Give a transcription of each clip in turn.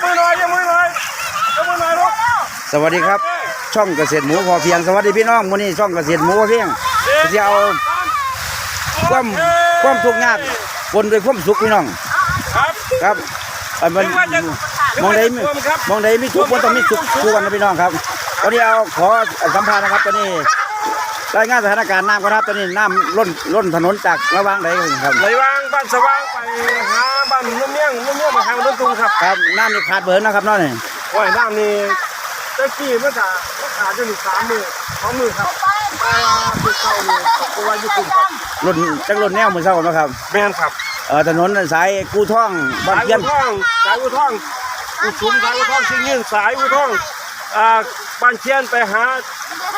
กมือหน่อยยกมือหน่อยยกมือหน่อยลูกสวัสดีครับ ช่องเกษตรหมูพอเพียงสวัสดีพี่น้องมื้อนี้ช่องเกษตรหมูพอเพียงจะเอาความความทุกข์ยากปนด้วยความสุขพี่น้อง ครับครับเอ่อมันมองใดมีมองใดมีทุกข์มันต้องมีสุขทุกวันนะพี่น้องครับตอนนี้เอาขอสัมภาษณ์นะครับตอนนี้รายงานสถานการณ์น้ำครับตอนนี้น้ำล้นล้นถนนจากระหว่างใดครับไหลวางบ้านสว่างไปหา บ้านนุ่มเมี่ยงนุ่มเมี่ยงมาทางรถตุงครับครับน้ำนี่ขาดเบิร์นะครับน้องนี่โอ้ยน้ำนี่ตะกี้เมื่อกี้เมื่อขาดอยู่สามมือสองมือครับไปบุกเข้านี่ตัวญี่ปุ่นครับล้นจักล้นแนวมือเศร้านะครับแม่นครับเอ่อถนนสายกูท่องบ้านสายเทียอุนท่องสายอุท่องอุชุมสายอุท่องชิงยืนสายอุท่องอ่าบ้านเชียนไปหา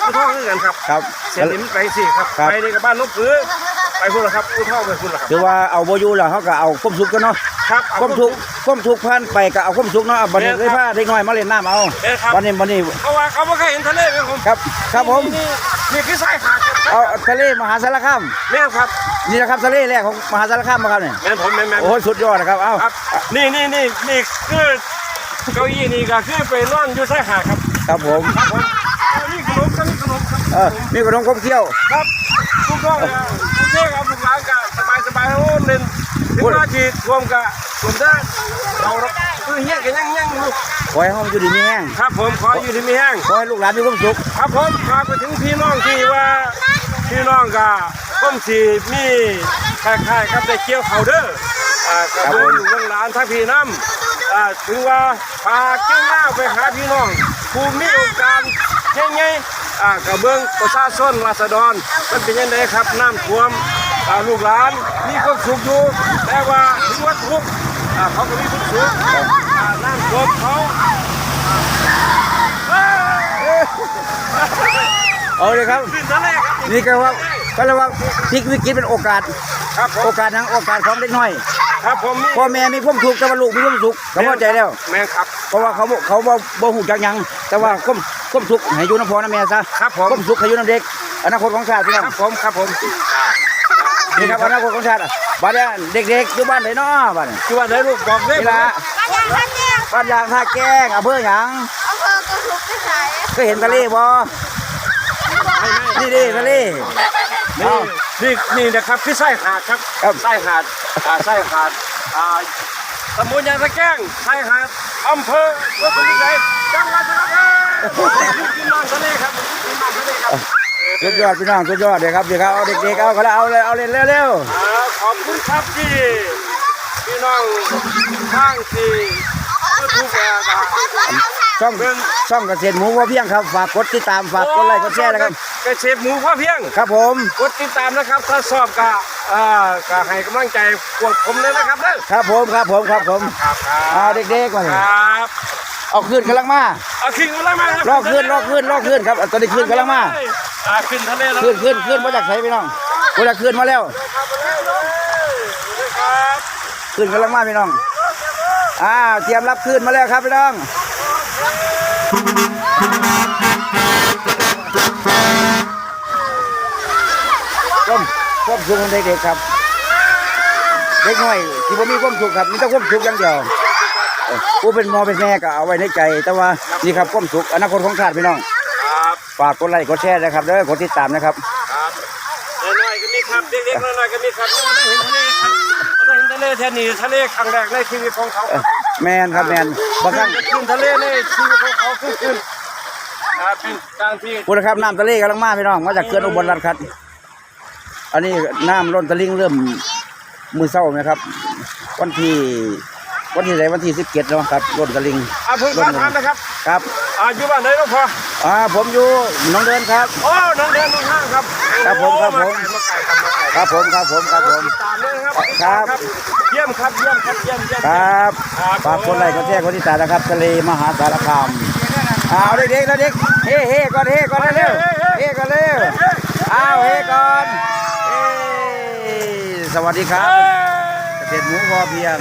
อุท่องด้วยกันครับครับเสียหลิมไปสิครับครับไปในกับบ้านนกผือ ไปพุ่นละครับอุท่องไปพุ่นละครับ ถือว่าเอาโบอยูแล้วเขาก็เอาความสุขกันเนาะครับเอาความทุกข์ความทุกข์ผ่านไปก็เอาความสุขเนาะเอาบัดนี้แม่นครับเลยพาเด็กน้อยมาเล่นน้ำเอาเอ้ยครับ วันนี้วันนี้เพราะว่าเขาไม่เคยเห็นทะเลเป็นผมครับ ครับผมนี่นี่คือสายขาดครับเอาทะเลมหาสารคามแม่นครับนี่นะครับทะเลแรกของมหาสารคามมาครับเนี่ยแม่นผมแม่นแม่นโอ้โหสุดยอดนะครับเอาครับ นี่นี่นี่นี่คือเก้าอี้นี่ก็คือไปนอนอยู่สายหาดครับครับผมครับผมเอานี่ขนมครับนี่ขนมครับเออมีขนมคมเคี้ยวครับทุกท่องเลยทุก เทศครับทุกร้านก็สบายสบายโอ้เล่นถึงว่าจีรวมกับรวมได้เราคือเฮี้ยกันยังยังลูกขอให้ห้องอยู่ดีมีแห้งครับผมขออยู่ที่มีแห้งขอให้ลูกหลานมีความสุขครับผมฝากไปถึงพี่น้องที่ว่าพี่น้องก็ต้มสีมีคล้ายๆครับได้เกี่ยวเขาวเด้ออ่ากับเบิ่งอยู่เบื้องหลานทั้งพี่น้ำอ่าถึงว่าพาเกี่ยวหน้าไปหาพี่น้องผู้มีโอกาสใหญ่ๆ อ่ากับเบื้องประชาชนราษฎรมันเป็นยังไงครับน้ำท่วมอ่าลูกหลานมีความสุขอยู่แต่ว่าถึงว่าทุกข์อ่าเขาก็มีความสุขอ่าน้ำท่วมเขาอ่าเอ้ยเอาเลยครับ ขึ้นทะเลครับนี่ก็ว่าก็เลยว่าพลิกวิกฤตเป็นโอกาส ครับผมโอกาสทางโอกาสของเด็กน้อยครับผมมีพ่อแม่มีความสุขแต่ว่าลูกมีความสุขก็พอใจแล้ว แม่ครับ เพราะว่าเขาบ่เขาบ่บ่หูจักหยัง แต่ว่าความ ความสุขให้อยู่น้ำพ่อน้ำแม่ซะครับผมความสุขให้อยู่น้ำเด็กอนาคตของชาติพี่น้องครับผมครับผมนี่ครับอนาคตของชาติอะบ้านเนี้เด็กๆอยู่บ้านไหนเนาะบ้านนี้คือว่าได้ลูกบอกได้นี่ละบ้านยังบ้านยังบ้านยางท่าแกงอำเภอหยังอำเภอกระทุกพิสัยเคยเห็นทะเลบ่นี่ดิทะเลนี่นี่นี่นะครับที่ไส้หาดครับครับไส้หาดอ่าไส้หาดอ่าตำบลยางตะแกงไส้หาดอำเภอวัดสุริยจังหวัดสระบุรี กินน้ำทะเลครับกินน้ำทะเลครับสุดยอดพี่น้องสุดยอดเลยครับเดี๋ยวครับเอาเด็กๆเอาเขาละเอาเลยเอาเลยเร็วอ่าขอบคุณครับที่พี่น้องทางที่ยูทูบแกครับๆช่องช่องเกษตรหมูวัวเพียงครับฝากกดติดตามฝากกดไลค์กดแชร์นะครับเกษตรหมูพ่อเพียง ครับผมกดติดตามนะครับ ถ้าชอบก็อ่ากก็ให้กำลังใจกดผมเลยนะครับเด้อครับผมครับผมครับผมครับคเอารับเด็กๆมา ครับ เอาขึ้นกำลังมาเอาขึ้นกันเลยมาครับลอกขึ้นลอกขึ้นลอกขึ้นครับเอาตอนนี้ขึ้นกำลังมาอ่าขึ้นทะเลแล้วขึ้นขึ้นขึ้นมาจากไหนพี่น้องกูจะขึ้นมาแล้วครับขึ้นกำลังมาพี่น้องอ้าวเตรียมรับขึ้นมาแล้วครับพี่น้องก้มก้มสุขของเด็กๆครับเด็กน้อยที่ผมมีความสุขครับมีแต่ความสุขอย่างเดียวเอ้ย ผู้เป็นหมอเป็นแม่ก็เอาไว้ในใจ แต่ว่านี่ครับความสุขอนาคตของชาติพี่น้อง ครับฝากกดไลค์กดแชร์นะครับเด้อกดติดตามนะครับครับน้อยๆก็มีครับเด็กๆน้อยๆก็มีครับยังไม่ได้เห็นทะเลครับไม่ได้เห็นทะเลแทนนี่ทะเลครั้งแรกในชีวิตของเขาเอ้ยแมนครับแมนบางครั้งขึ้นทะเลในชีวิตของเขาคือขึ้นอ่าเป็นการที่คุณนะครับน้ำทะเลกำลังมาพี่น้องมาจากเขื่อนอุบลรัตน์ครับ อันนี้น้ำล้นตะลิงเริ่มมือเศร้านะครับ วันที่ วันที่ไหนวันที่สิบเจ็ดแล้วครับล้นตะลิงอ่าผมขอถามนะครับครับอ่าอยู่บ้านไหนหลวงพ่ออ่าผมอยู่หน้องเดินครับโอ้น้องเดินน้องห้างครับครับผมครับผมโอ้าไก่ครับมาไก่ครับผมครับผมครับผมติดตามเลยนะครับครับเยี่ยมครับเยี่ยมครับเยี่ยมเยี่ยมครับครับฝากคนไลค์กดแชร์กดติดตามนะครับทะเลมหาสารคามอ้าวเด็กๆแล้วเด็กเฮ้เฮ้ก่อนเฮ้ก่อนเร็วๆเฮ้ก่อนเร็วอ้าวเฮ้ก่อนเฮ้สวัสดีครับเอ้ยเกษตรหมูพอเพียง